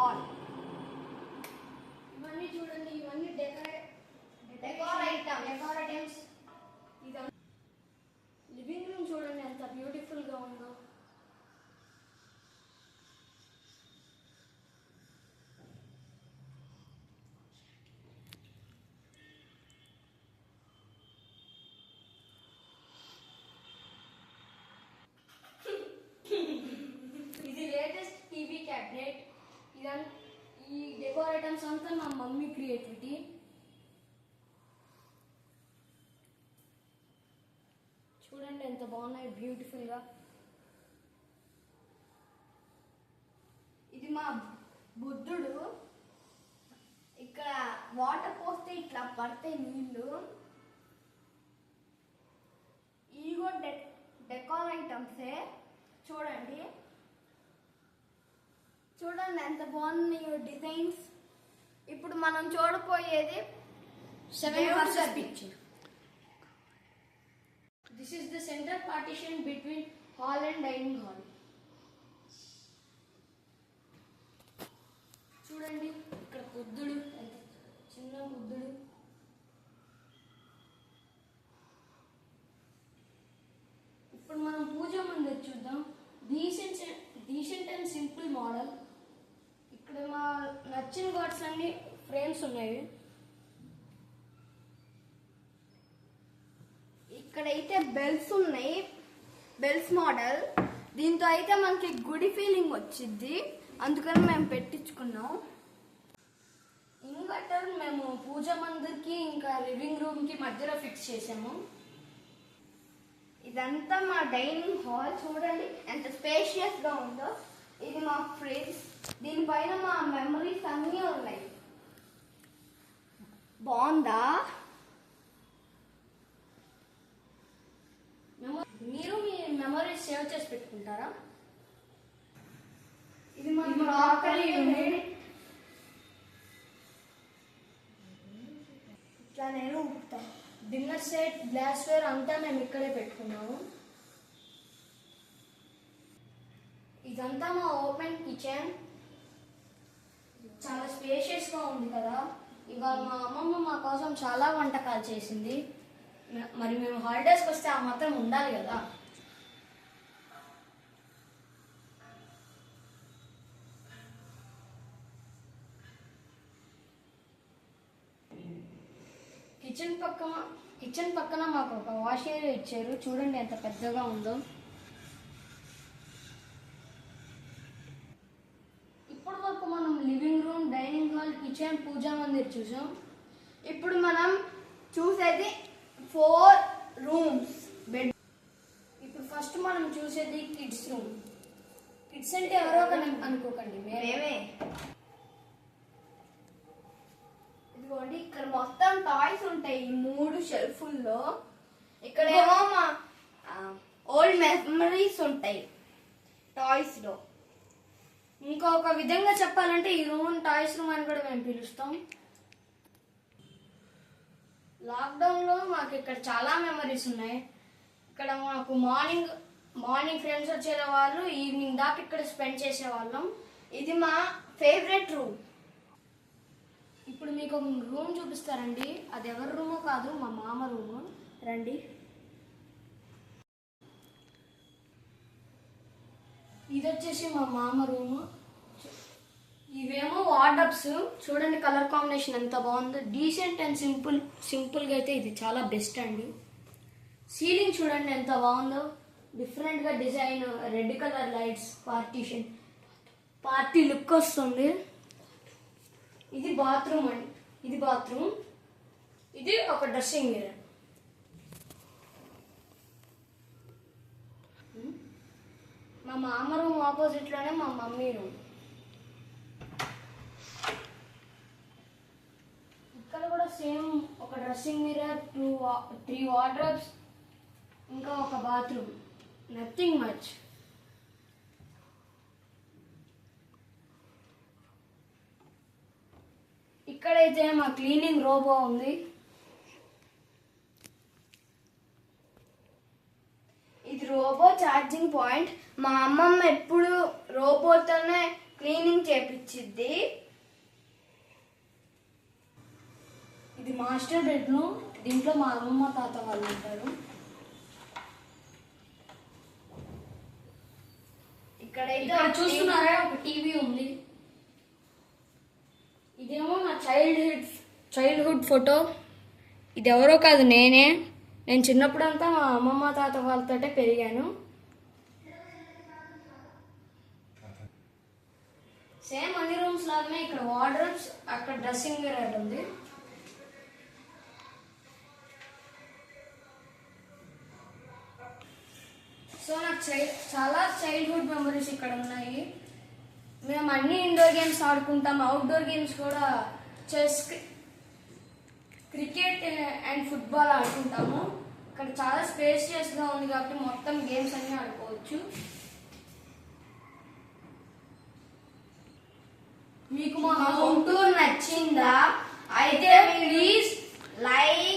All ఇవన్నీ చూడండి ఇవన్నీ decorate decor item decor items ఇదంతా లివింగ్ రూమ్ చూడండి ఎంత బ్యూటిఫుల్గా ఉందో ఇది లేటెస్ట్ టీవీ క్యాబినెట్ ఇదం ఈ డెకోర్ ఐటమ్స్ అంతా నా మమ్మీ క్రియేటివిటీ చూడండి ఎంత బాగున్నాయి బ్యూటిఫుల్గా ఇది మా బుద్ధుడు ఇక్కడ వాటర్ పోస్తే ఇట్లా పడతాయి నీళ్ళు ఇవి కూడా డె డెకార్ ఐటమ్సే చూడండి చూడండి ఎంత బాగున్నాయో డిజైన్స్. ఇప్పుడు మనం చూడపోయేది seven. Picture this is the center partition between hall and dining hall చూడండి ఇక్కడ బుద్ధుడు చిన్న బుద్ధుడు ఇప్పుడు మనం పూజ ముందు చూద్దాం. Decent decent and simple model ఇక్కడ మా నచ్చిన గాడ్స్ అన్ని ఫ్రేమ్స్ ఉన్నాయి. ఇక్కడైతే బెల్స్ ఉన్నాయి. Bells model. దీంతో అయితే మనకి గుడి ఫీలింగ్ వచ్చింది అందుకని మేము పెట్టించుకున్నాం. ఇన్వర్టర్ మేము పూజ మందిర్కి ఇంకా లివింగ్ రూమ్కి మధ్యలో ఫిక్స్ చేసాము. ఇదంతా మా డైనింగ్ హాల్. చూడండి ఎంత స్పేషియస్గా ఉందో. ఇది మా ఫ్రిడ్జ్. దీని మా మెమరీస్ అన్నీ ఉన్నాయి బాగుందా? మీరు మీ మెమరీస్ సేవ్ చేసి పెట్టుకుంటారా? ఇది మా ఇది క్రాకరీ crockery యూనిట్ ఇట్లా నేను ఊపుతా. డిన్నర్ సెట్ గ్లాస్ వేర్ అంతా మేము ఇక్కడే పెట్టుకున్నాము. ఇదంతా మా ఓపెన్ కిచెన్ చాలా స్పేషియస్గా ఉంది కదా. ఇవాళ మా అమ్మమ్మ మా కోసం చాలా వంటకాలు చేసింది. మరి మేము హాలిడేస్కి వస్తే ఆ మాత్రం ఉండాలి కదా? కిచెన్ పక్కన కిచెన్ పక్కన మాకు ఒక వాష్ ఏరియా ఇచ్చారు. చూడండి ఎంత పెద్దగా ఉందో ఇప్పటి వరకు మనం living room dining hall kitchen puja mandir చూసాం. ఇప్పుడు మనం చూసేది ఫోర్ రూమ్స్ బెడ్ ఇప్పుడు ఫస్ట్ మనం చూసేది కిడ్స్ రూమ్ కిడ్స్ అంటే ఎవరో అనుకోకండి మేమే ఇదిగోండి ఇక్కడ మొత్తం టాయ్స్ ఉంటాయి ఈ మూడు షెల్ఫుల్లో ఇక్కడేమో మా ఓల్డ్ మెమరీస్ ఉంటాయి టాయ్స్లో ఇంకొక విధంగా చెప్పాలంటే ఈ రూమ్ టాయ్స్ రూమ్ అని కూడా మేము పిలుస్తాం. లాక్డౌన్లో మాకు ఇక్కడ చాలా మెమరీస్ ఉన్నాయి. ఇక్కడ మాకు మార్నింగ్ మార్నింగ్ ఫ్రెండ్స్ వచ్చే వాళ్ళు ఈవినింగ్ దాకా ఇక్కడ స్పెండ్ చేసేవాళ్ళం. ఇది మా ఫేవరెట్ రూమ్. ఇప్పుడు మీకు రూమ్ చూపిస్తారండి. అది ఎవరి రూమో కాదు మా మామ రూము. రండి. ఇది వచ్చేసి మా మామ రూము. ఇవేమో వార్డప్స్ చూడండి కలర్ కాంబినేషన్ ఎంత బాగుందో. డీసెంట్ అండ్ సింపుల్ సింపుల్గా అయితే ఇది చాలా బెస్ట్ అండి. సీలింగ్ చూడండి ఎంత బాగుందో. డిఫరెంట్గా design red colour lights partition. Party look వస్తుంది. ఇది బాత్రూమ్ అండి. ఇది బాత్రూమ్. ఇది ఒక డ్రెస్సింగ్ మిర్రర్ మా మామ రూమ్ ఆపోజిట్లోనే మా మమ్మీ రూమ్ ఇక్కడ కూడా సేమ్ ఒక dressing mirror two three wardrobes ఇంకా ఒక బాత్రూమ్. నథింగ్ మచ్ ఇక్కడైతే మా క్లీనింగ్ రోబో ఉంది. రోబో ఛార్జింగ్ పాయింట్ మా అమ్మమ్మ ఎప్పుడు రోబోతోనే క్లీనింగ్ చేపించిద్ది ఇది మాస్టర్ బెడ్రూమ్ దీంట్లో మా అమ్మమ్మ తాత వాళ్ళు ఉంటారు. ఇక్కడైతే ఇక్కడ చూస్తున్నారా? ఒక టీవీ ఉంది. ఇదేమో నా చైల్డ్హుడ్ చైల్డ్హుడ్ ఫోటో. ఇది ఎవరో కాదు నేనే. నేను చిన్నప్పుడంతా మా అమ్మమ్మ తాత వాళ్ళతోటే పెరిగాను. సేమ్ అన్ని రూమ్స్ లాగానే ఇక్కడ వార్డ్రోబ్స్ అక్కడ డ్రెస్సింగ్ వేర్ ఉంది. సో నాకు చై- చాలా చైల్డ్హుడ్ మెమరీస్ ఇక్కడ ఉన్నాయి. మేము అన్ని ఇండోర్ గేమ్స్ ఆడుకుంటాం. అవుట్డోర్ గేమ్స్ కూడా చెస్ క్రికెట్ అండ్ ఫుట్బాల్ ఆడుకుంటాము. ఇక్కడ చాలా స్పేసియస్గా ఉంది కాబట్టి మొత్తం గేమ్స్ అన్ని ఆడుకోవచ్చు. మీకు మా హోమ్ టూర్ నచ్చిందా? అయితే ప్లీజ్ లైక్